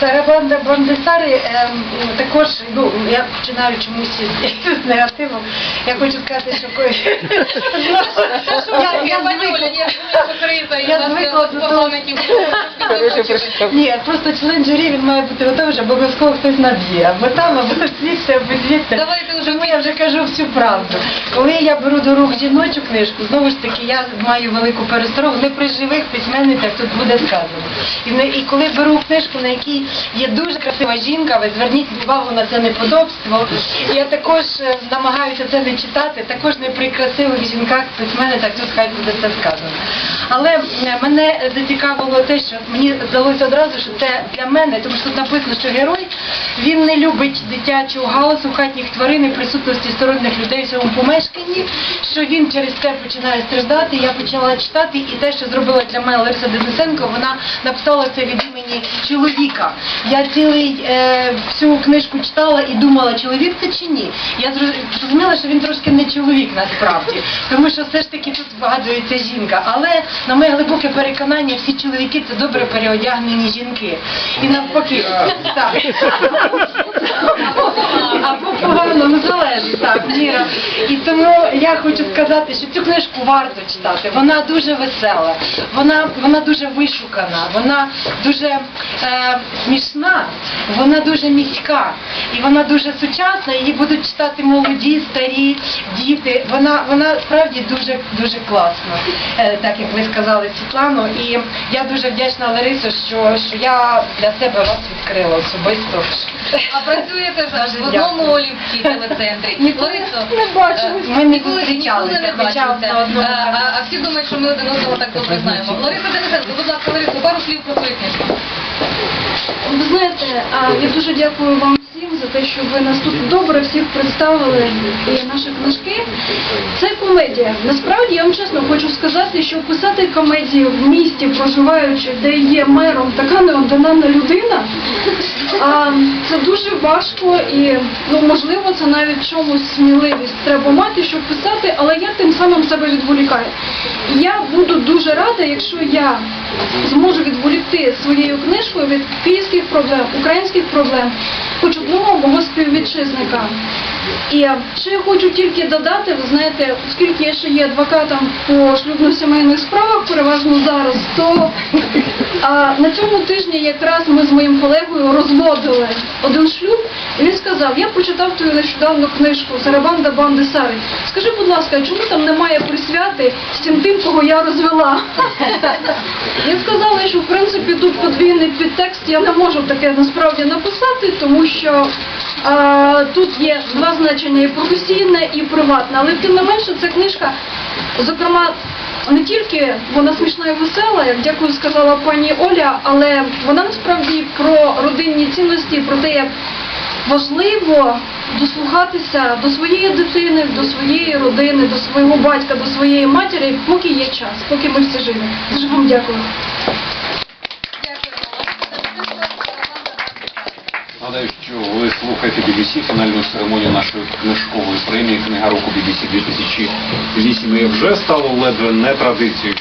Сарабанда Бандесари ем, також, ну, я починаю чомусь з негативу. Я хочу сказати, що я, я звикла, я звикла до того, ні, просто член журі він має бути готовий, щоб обов'язково хтось наб'є. Або там, або звідси, або звідси. Давайте вже я вже кажу всю правду. Коли я беру до рук жіночу книжку, знову ж таки, я маю велику пересторогу. Не при живих письменницях тут буде сказано. І, не- і коли беру книжку, на якій є дуже красива жінка, ви зверніть увагу на це неподобство. Я також е, намагаюся це не читати, також не при красивих жінках письменницях, тут хай буде це сказано. Але е, мене зацікавило те, що мені здалося одразу, що це для мене, тому що тут написано, що герой він не любить дитячого галасу, хатніх тварин і присутності сторонніх людей в цьому помешканні, що він через це починає страждати. Я почала читати, і те, що зробила для мене Лариса Денисенко, вона написала це від імені чоловіка. Я цілий е, всю книжку читала і думала, чоловік це чи ні. Я зроз- зрозуміла, що він трошки не чоловік насправді, тому що все ж таки тут згадується жінка. Але на моє глибоке переконання, всі чоловіки це добре переодягнені жінки. І навпаки, так. Або погано, ну так, міра. І тому я хочу сказати, що цю книжку варто читати. Вона дуже весела, вона, вона дуже вишукана, вона дуже е, смішна, вона дуже міська і вона дуже сучасна. Її будуть читати молоді, старі, діти. Вона, вона справді дуже дуже класна, е, так як ви сказали, Світлано. І я дуже вдячна Ларисо, що, що я для себе вас відкрила особисто. А працюєте ж в Дуже одному олівці телецентрі. Ларисо, не бачили. е, Ми ніколи, зустрічалися, не хоча в. Е, А, а всі думають, що ми один одного так добре знаємо. Лариса Денисенко, будь ласка, Ларисо, пару слів про свою книжку. Ви знаєте, а, я дуже дякую вам за те, що ви нас тут добре всіх представили і наші книжки. Це комедія. Насправді я вам чесно хочу сказати, що писати комедію в місті, проживаючи, де є мером така неординарна людина. А, це дуже важко і ну можливо це навіть чомусь сміливість треба мати, щоб писати, але я тим самим себе відволікаю. Я буду дуже рада, якщо я зможу відволікти своєю книжкою від київських проблем, українських проблем, хоч одного мого співвітчизника. І ще я хочу тільки додати, ви знаєте, оскільки я ще є адвокатом по шлюбно-сімейних справах, переважно зараз, то а, на цьому тижні якраз ми з моїм колегою розводили один шлюб, і він сказав, я почитав твою нещодавну книжку Сарабанда Банди Сари. Скажи, будь ласка, чому там немає присвяти всім тим, кого я розвела? Я сказала, що в принципі тут подвійний підтекст я не можу таке насправді написати, тому що а, тут є два значення і професійне, і приватне. Але тим не менше ця книжка, зокрема, не тільки вона смішна і весела, як дякую сказала пані Оля, але вона насправді про родинні цінності, про те, як важливо дослухатися до своєї дитини, до своєї родини, до свого батька, до своєї матері, поки є час, поки ми всі живі. Дуже вам дякую. Нагадаю, що ви слухаєте BBC, фінальну церемонію нашої книжкової премії Книга року BBC 2008. І вже стало ледве не традицією,